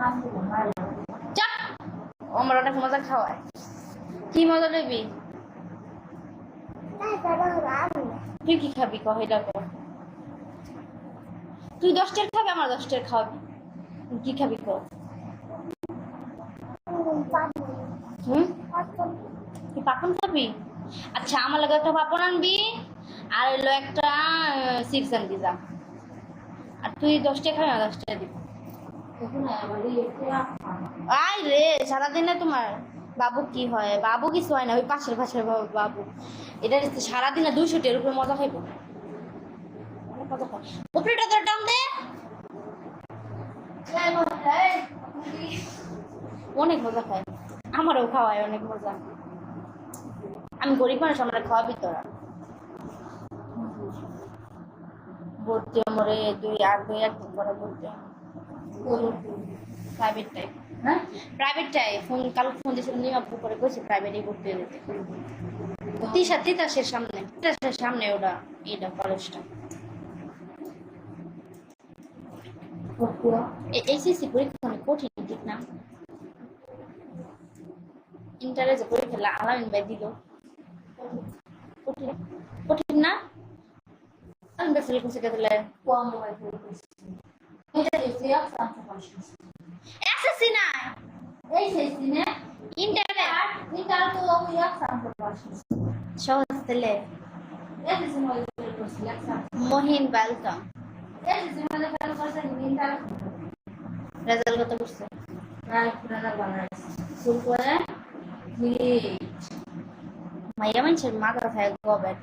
চাপ। আমার অনেক মজা খাওয়ায়। কি মজা নেবি? তুই কি খাবি কহ এটা তুই দশটার খাবি, আমার দশটার খাওয়াবি। কি খাবি হুম? তুই পাপন খাবি? আচ্ছা আমার লাগে একটা পাপন আনবি, আর হলো একটা চিপস আনবি যা। আর তুই দশটা খাবি আমার দশটা দিবি। আই রে, সারাদিনে তোমার বাবু কি হয়? বাবু কিছু হয় না, ওই পাশের পাশের বাবু- এটা সারাদিনে দুইশো টের উপরে মজা খাইব। উপরেটা তোর টান দে। অনেক মজা খায়। আমারও খাওয়ায় অনেক মজা। আমি গরিব মানুষ, আমরা খাওয়াবি তোরা। ভর্তি মরে দুই আর দুই একদিন পরে ভর্তি প্রাইভেটটাই প্রাইভেটটাই ফোন কাল ফোন দিয়েছিল নিমা করে কইছে প্রাইভেটই ভর্তি হয়ে যেতে। তিসা তিতাসের সামনে। তিতাসের সামনে ওটা এটা কলেজটা এইচএসসি পরীক্ষা অনেক কঠিন ঠিক না? ইন্টারে যে পরীক্ষা আলামিন ভাই দিল। কঠিন। কঠিন না? আলামিন ভাই ফেল করছে কে দিলে এসএসসি না ইন্টারে সহজ দিলে মহিন ওয়েলকাম রেজাল্ট কত করছে মাইয়া মানুষের মাথা থাকে গবেট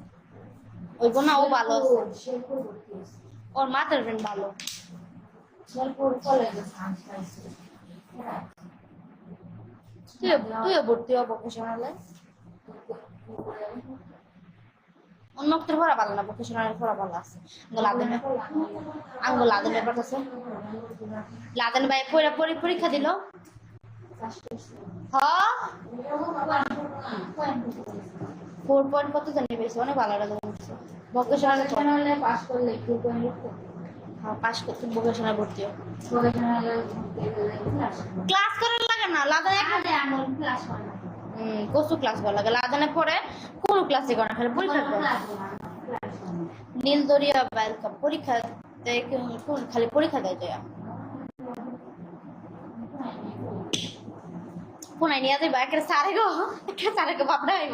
ওই বোনা ও ভালো আছে ওর মাথার ব্রেন ভালো তুইও ভর্তি হব ভোকেশনালে উন্মুক্তের পড়া ভালো না ভোকেশনালের পড়া ভালো আছে লাদেন আঙ্গুল লাদেন ব্যাপার আছে লাদেন ভাই পড়া পরি পরীক্ষা দিল ফোর পয়েন্ট কত জানি পেয়েছে অনেক ভালো করছে ভোকেশনালে হ্যাঁ পাস করতে ভোকেশনাল ভর্তি ক্লাস করার লাগে না লাদানে ক্লাস করা লাগে। লাদানে পরে কোন ক্লাসে করে খালি পরীক্ষা নীল দরিয়া ওয়েলকাম পরীক্ষা দেয় কোন- কোন খালি পরীক্ষা দেয় দেয়া কোনাই নিয়ে যাইবা? একটা সারে গো একটা সারে গো বাপটা আইব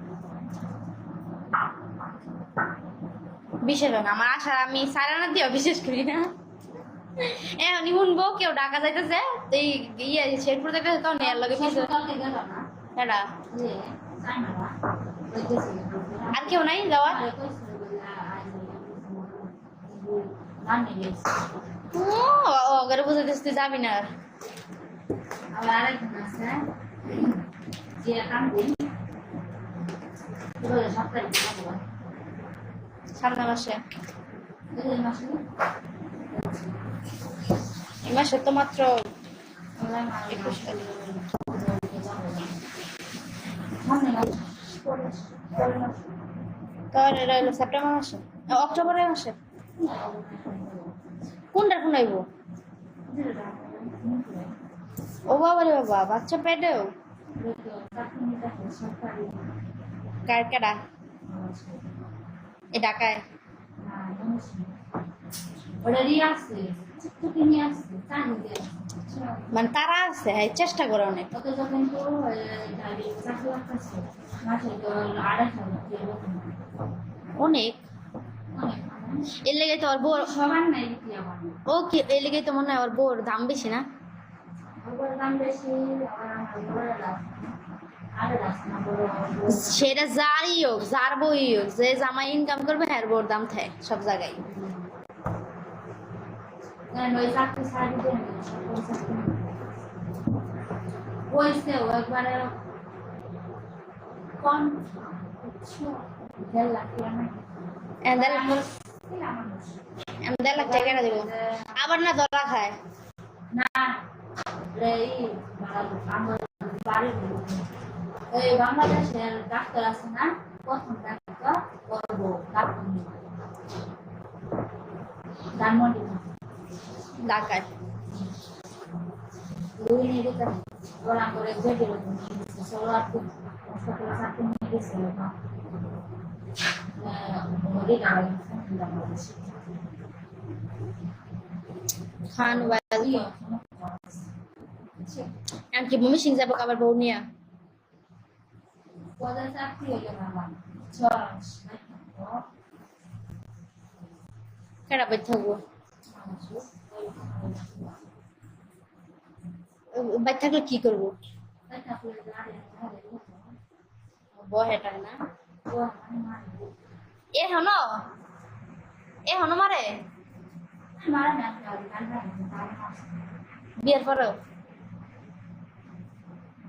বিশেষ না আমার আশা আমি সারানা দিও বিশেষ করি না। এখন শুনব কেউ ডাকা যাইতেছে এই ইয়ে শেরপুর যাইতেছে তখন এর লগে এটা আর কেউ নাই যাওয়ার? ও ঘরে তুই যাবি না। সপ্তাহে সামনে মাসে এই মাসে তো মাত্র একুশ তারিখ। তোর এটা হলো সেপ্টেম্বর মাসে? অক্টোবরের মাসে। কোনটা কোন আইব ও বাবা রে বাবা, বাচ্চা পেটেও কার কেডা এ ঢাকায়। মানে তারা আছে হ্যাঁ চেষ্টা করে অনেক। ওকে অনেক। এর লেগে তো ওর বউর সবার নাই দিতে আমার? ও কি এর লেগে তো মনে হয় ওর বউর দাম বেশি না? দাম বেশি সেটা যারই হোক যার বই হোক যে জামাই ইনকাম করবে হ্যাঁ বউর দাম থাকে সব জায়গায় কারণ ওই চাকরি ছাড়ি দেন ওইসে ও একবারে কম দেড় লাখ টাকা নাই এদের মানুষ এদের লাখ টাকা দেবো আবার না ধরা খায় না এই বাংলাদেশের ডাক্তার আছে না? প্রথম ডাক্তার করব ডাক্তার ধানমন্ডি ঢাকায়। দুই নিয়ে যেতে ওরা করে জেটে ষোলো আট সতেরো চারটে নিয়ে গেছে খান ওয়াল এমনকি মমি সিং যাব আবার বউ নিয়ে। পদের চাকরি হইলে বাবা চল কেডা বই থাকব বাই থাকলে কি করব বহেটা না এ হন এ হন মারে বিয়ের পরেও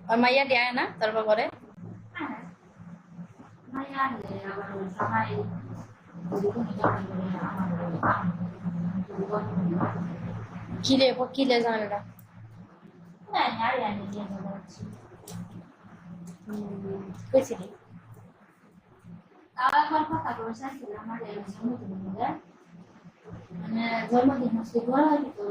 আর মাইয়া দেয় না? তারপর করে কিলে কিলে ঝামেলাটা কইছিলি মানে জন্মদিন হচ্ছে, বড় হয়তো